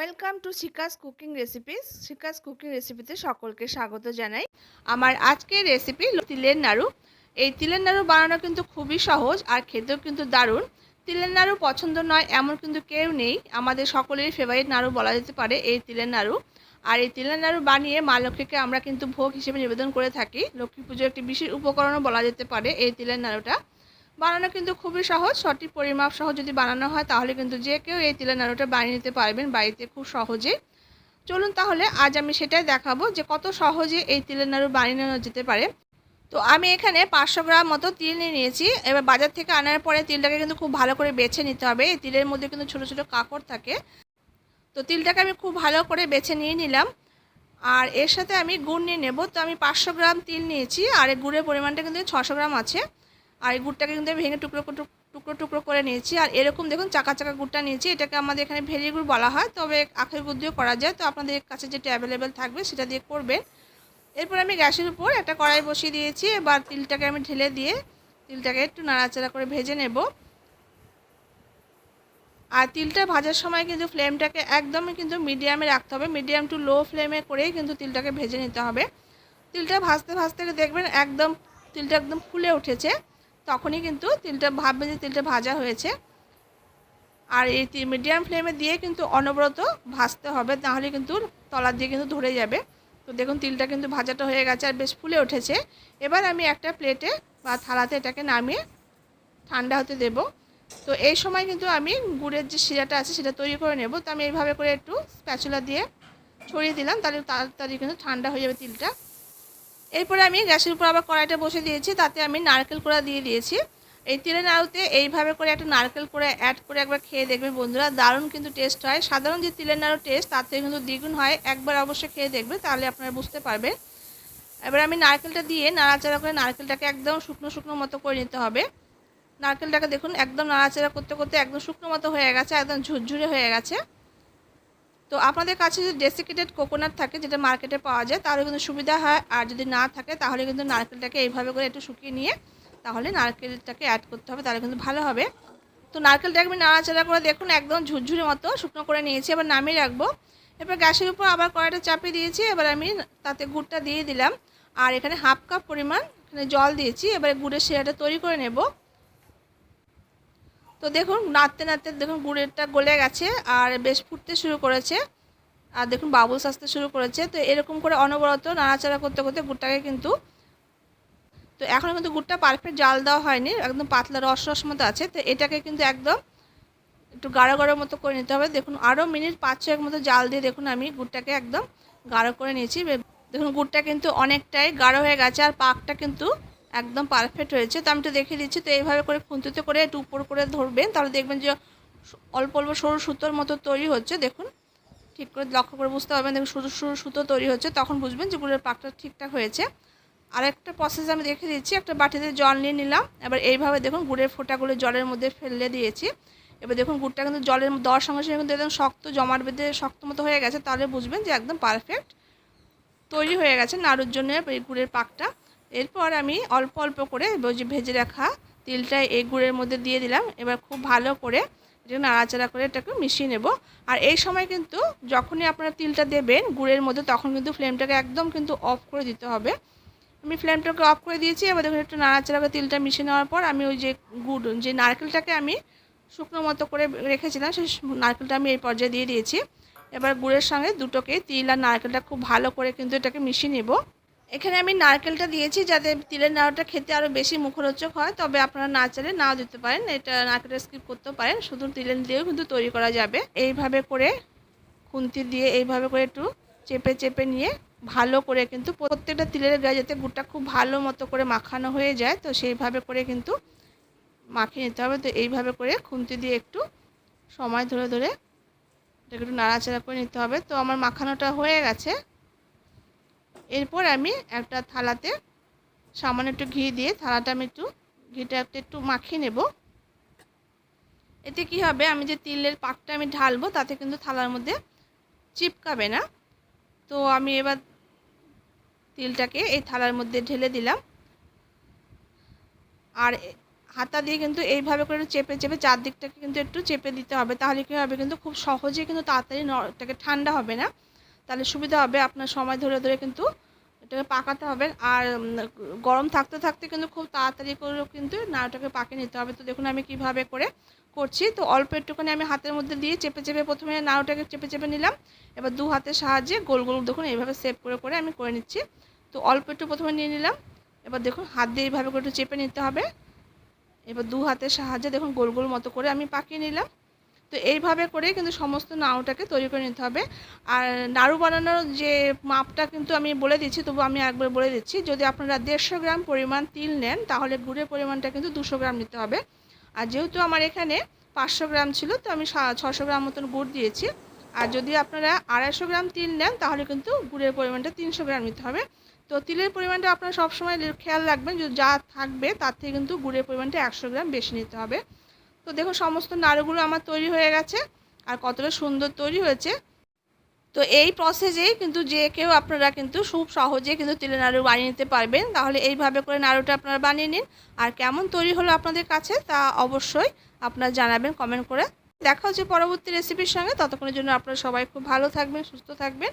Welcome to Shikha's cooking recipes. Shikha's cooking রেসিপিতে সকলকে স্বাগত জানাই। আমার আজকের রেসিপি তিলের নাড়ু। এই তিলের নাড়ু বানানো কিন্তু খুবই সহজ আর খেতেও কিন্তু দারুণ। তিলের নাড়ু পছন্দ নয়, এমন কিন্তু কেউ নেই। আমাদের সকলেরই ফেভারিট নাড়ু বলা যেতে পারে এই তিলের নাড়ু। আর এই তিলের নাড়ু বানিয়ে মা লক্ষ্মীকে আমরা কিন্তু ভোগ হিসেবে নিবেদন করে থাকি। লক্ষ্মী পুজোর একটি বিশেষ উপকরণও বলা যেতে পারে এই তিলের নাড়ুটা। বানানো কিন্তু খুবই সহজ, সঠিক পরিমাপ সহ যদি বানানো হয় তাহলে কিন্তু যে কেউ এই তিলের নাড়ুটা বানিয়ে নিতে পারবেন বাড়িতে খুব সহজে। চলুন তাহলে আজ আমি সেটাই দেখাবো যে কত সহজে এই তিলের নাড়ু বানিয়ে যেতে পারে। তো আমি এখানে পাঁচশো গ্রাম মতো তিল নিয়ে নিয়েছি। এবার বাজার থেকে আনার পরে তিলটাকে কিন্তু খুব ভালো করে বেছে নিতে হবে। এই তিলের মধ্যে কিন্তু ছোটো ছোটো কাকড় থাকে। তো তিলটাকে আমি খুব ভালো করে বেছে নিয়ে নিলাম। আর এর সাথে আমি গুড় নিয়ে নেব। তো আমি পাঁচশো গ্রাম তিল নিয়েছি। আর গুড়ের পরিমাণটা কিন্তু ছশো গ্রাম আছে। আর এই গুড়টাকে কিন্তু ভেঙে টুকরো টুকরো টুকরো করে নিয়েছি। আর এরকম দেখুন চাকা চাকা গুড়টা নিয়েছি। এটাকে আমাদের এখানে ভেরি গুড় বলা হয়। তবে আখের গুড় দিয়েও করা যায়। তো আপনাদের কাছে যেটা অ্যাভেলেবেল থাকবে সেটা দিয়ে করবেন। এরপর আমি গ্যাসের উপর একটা কড়াই বসিয়ে দিয়েছি। এবার তিলটাকে আমি ঢেলে দিয়ে তিলটাকে একটু নাড়াচাড়া করে ভেজে নেব। আর তিলটা ভাজার সময় কিন্তু ফ্লেমটাকে একদমই কিন্তু মিডিয়ামে রাখতে হবে। মিডিয়াম টু লো ফ্লেমে করেই কিন্তু তিলটাকে ভেজে নিতে হবে। তিলটা ভাজতে ভাজতে দেখবেন একদম, তিলটা একদম ফুলে উঠেছে। তখনই কিন্তু তিলটা ভাববে যে তিলটা ভাজা হয়েছে। আর এই মিডিয়াম ফ্লেমে দিয়ে কিন্তু অনবরত ভাজতে হবে, তাহলে কিন্তু তলার দিয়ে কিন্তু ধরে যাবে। তো দেখুন, তিলটা কিন্তু ভাজাটা হয়ে গেছে আর বেশ ফুলে উঠেছে। এবার আমি একটা প্লেটে বা থালাতে এটাকে নামিয়ে ঠান্ডা হতে দেব। তো এই সময় কিন্তু আমি গুড়ের যে শিরাটা আছে সেটা তৈরি করে নেব। তো আমি এইভাবে করে একটু স্প্যাচুলা দিয়ে ছড়িয়ে দিলাম, তাহলে তাড়াতাড়ি কিন্তু ঠান্ডা হয়ে যাবে তিলটা। এরপরে আমি গ্যাসের উপর আবার কড়াইটা বসে দিয়েছি, তাতে আমি নারকেল কোড়া দিয়ে দিয়েছি। এই তেলের নাড়ুতে এইভাবে করে একটা নারকেল করে অ্যাড করে একবার খেয়ে দেখবেন বন্ধুরা, দারুণ কিন্তু টেস্ট হয়। সাধারণ যে তিলের নাড়ু টেস্ট তার থেকে কিন্তু দ্বিগুণ হয়। একবার অবশ্যই খেয়ে দেখবে, তাহলে আপনারা বুঝতে পারবেন। এবার আমি নারকেলটা দিয়ে নাড়াচাড়া করে নারকেলটাকে একদম শুকনো শুকনো মতো করে নিতে হবে। নারকেলটাকে দেখুন, একদম নাড়াচাড়া করতে করতে একদম শুকনো মতো হয়ে গেছে, একদম ঝুরঝুরে হয়ে গেছে। তো আপনাদের কাছে যদি ডেসিকেটেড কোকোনাট থাকে যেটা মার্কেটে পাওয়া যায়, তাহলে কিন্তু সুবিধা হয়। আর যদি না থাকে, তাহলে কিন্তু নারকেলটাকে এইভাবে করে একটু শুকিয়ে নিয়ে তাহলে নারকেলটাকে অ্যাড করতে হবে, তাহলে কিন্তু ভালো হবে। তো নারকেলটাকে আমি নাড়াচাড়া করে দেখুন, একদম ঝুরঝুরি মতো শুকনো করে নিয়েছি, এবার নামিয়ে রাখব। এবার গ্যাসের উপর আবার কড়াইটা চাপিয়ে দিয়েছি, এবার আমি তাতে গুড়টা দিয়ে দিলাম। আর এখানে হাফ কাপ পরিমাণ এখানে জল দিয়েছি, এবারে গুড়ের শিরাটা তৈরি করে নেব। তো দেখুন, নাড়তে নাড়তে দেখুন গুড়েরটা গলে গেছে আর বেশ ফুটতে শুরু করেছে। আর দেখুন বাবুলস আসতে শুরু করেছে। তো এরকম করে অনবরত নাড়াচাড়া করতে করতে গুড়টাকে কিন্তু তো এখন কিন্তু গুড়টা পারফেক্ট জাল দেওয়া হয়নি, একদম পাতলা রস রস মতো আছে। তো এটাকে কিন্তু একদম একটু গাঢ় গাঢ় মতো করে নিতে হবে। দেখুন আরও মিনিট পাঁচ ছয়েক মতো জাল দিয়ে দেখুন আমি গুড়টাকে একদম গাঢ় করে নিয়েছি। দেখুন, গুড়টা কিন্তু অনেকটাই গাঢ় হয়ে গেছে আর পাকটা কিন্তু একদম পারফেক্ট হয়েছে তো আমি তো দেখিয়ে দিচ্ছি, তো এইভাবে করে খুন্তিতে করে একটু উপর করে ধরবেন, তাহলে দেখবেন যে অল্প অল্প সরু সুতোর মতো তৈরি হচ্ছে। দেখুন, ঠিক করে লক্ষ্য করে বুঝতে পারবেন, দেখুন সরু সরু সুতো তৈরি হচ্ছে। তখন বুঝবেন যে গুড়ের পাকটা ঠিকঠাক হয়েছে। আর একটা প্রসেস আমি দেখে দিচ্ছি, একটা বাটিতে জল নিয়ে নিলাম। এবার এইভাবে দেখুন গুড়ের ফোঁটাগুলো জলের মধ্যে ফেলে দিয়েছি। এবার দেখুন গুড়টা কিন্তু জলের দেওয়ার সঙ্গে সঙ্গে কিন্তু একদম শক্ত জমাট বেঁধে শক্ত মতো হয়ে গেছে, তাহলে বুঝবেন যে একদম পারফেক্ট তৈরি হয়ে গেছে নাড়ুর জন্য এই গুড়ের পাকটা। এরপর আমি অল্প অল্প করে ভেজে রাখা তিলটা এই গুড়ের মধ্যে দিয়ে দিলাম। এবার খুব ভালো করে এটা নাড়াচাড়া করে এটাকে মিশিয়ে নেব। আর এই সময় কিন্তু যখনই আপনারা তিলটা দেবেন গুড়ের মধ্যে, তখন কিন্তু ফ্লেমটাকে একদম কিন্তু অফ করে দিতে হবে। আমি ফ্লেমটাকে অফ করে দিয়েছি। এবার দেখুন, একটু নাড়াচাড়া করে তিলটা মিশিয়ে নেওয়ার পর আমি ওই যে গুড়, যে নারকেলটাকে আমি শুকনো মতো করে রেখেছিলাম, সেই নারকেলটা আমি এই পর্যায়ে দিয়ে দিয়েছি। এবার গুড়ের সঙ্গে দুটোকে তিল আর নারকেলটা খুব ভালো করে কিন্তু এটাকে মিশিয়ে নেব। এখানে আমি নারকেলটা দিয়েছি যাতে তিলের নাড়ুটা খেতে আরও বেশি মুখরোচক হয়, তবে আপনারা না চাইলে নাও দিতে পারেন। এটা নারকেলটা স্কিপ করতেও পারেন। শুধু তিলের দিয়েও কিন্তু তৈরি করা যাবে। এইভাবে করে খুন্তি দিয়ে এইভাবে করে একটু চেপে চেপে নিয়ে ভালো করে কিন্তু প্রত্যেকটা তিলের গায়ে যাতে গুড়টা খুব ভালো মতো করে মাখানো হয়ে যায়, তো সেইভাবে করে কিন্তু মাখিয়ে নিতে হবে। তো এইভাবে করে খুন্তি দিয়ে একটু সময় ধরে ধরে একটু নাড়াচাড়া করে নিতে হবে। তো আমার মাখানোটা হয়ে গেছে। এরপর আমি একটা থালাতে সামান্য একটু ঘি দিয়ে থালাটা আমি একটু, ঘিটা একটু মাখিয়ে নেব। এতে কি হবে, আমি যে তিলের পাকটা আমি ঢালবো, তাতে কিন্তু থালার মধ্যে চিপকাবে না। তো আমি এবার তিলটাকে এই থালার মধ্যে ঢেলে দিলাম। আর হাতা দিয়ে কিন্তু এইভাবে করে চেপে চেপে চারদিকটাকে কিন্তু একটু চেপে দিতে হবে, তাহলে কী হবে, কিন্তু খুব সহজে কিন্তু তাড়াতাড়ি নটাকে ঠান্ডা হবে না। তাহলে সুবিধা হবে, আপনার সময় ধরে ধরে কিন্তু এটাকে পাকাতে হবে। আর গরম থাকতে থাকতে কিন্তু খুব তাড়াতাড়ি করেও কিন্তু নাড়ুটাকে পাকিয়ে নিতে হবে। তো দেখুন আমি কীভাবে করে করছি। তো অল্প একটুখানি আমি হাতের মধ্যে দিয়ে চেপে চেপে প্রথমে নাড়ুটাকে চেপে চেপে নিলাম। এবার দু হাতের সাহায্যে গোল গোল দেখুন এইভাবে সেভ করে করে আমি করে নিচ্ছি। তো অল্প একটু প্রথমে নিয়ে নিলাম। এবার দেখুন হাত দিয়ে এইভাবে করে একটু চেপে নিতে হবে। এবার দু হাতের সাহায্যে দেখুন গোল গোল মতো করে আমি পাকিয়ে নিলাম। তো এইভাবে করে কিন্তু সমস্ত নাড়ুটাকে তৈরি করে নিতে হবে। আর নাড়ু বানানোর যে মাপটা কিন্তু আমি বলে দিচ্ছি তবু আমি একবার বলে দিচ্ছি, যদি আপনারা দেড়শো গ্রাম পরিমাণ তিল নেন, তাহলে গুড়ের পরিমাণটা কিন্তু দুশো গ্রাম নিতে হবে। আর যেহেতু আমার এখানে পাঁচশো গ্রাম ছিল, তো আমি ছশো গ্রাম মতন গুড় দিয়েছি। আর যদি আপনারা আড়াইশো গ্রাম তিল নেন, তাহলে কিন্তু গুড়ের পরিমাণটা তিনশো গ্রাম নিতে হবে। তো তিলের পরিমাণটা আপনারা সবসময় খেয়াল রাখবেন যা থাকবে, তার থেকে কিন্তু গুড়ের পরিমাণটা একশো গ্রাম বেশি নিতে হবে। তো দেখো সমস্ত নাড়ুগুলো আমার তৈরি হয়ে গেছে আর কতটা সুন্দর তৈরি হয়েছে। তো এই প্রসেসেই কিন্তু যে কেউ আপনারা কিন্তু খুব সহজে কিন্তু তিলের নাড়ু বানিয়ে নিতে পারবেন। তাহলে এইভাবে করে নাড়ুটা আপনারা বানিয়ে নিন। আর কেমন তৈরি হলো আপনাদের কাছে তা অবশ্যই আপনারা জানাবেন কমেন্ট করে। দেখা হচ্ছে পরবর্তী রেসিপির সঙ্গে। ততক্ষণের জন্য আপনারা সবাই খুব ভালো থাকবেন, সুস্থ থাকবেন।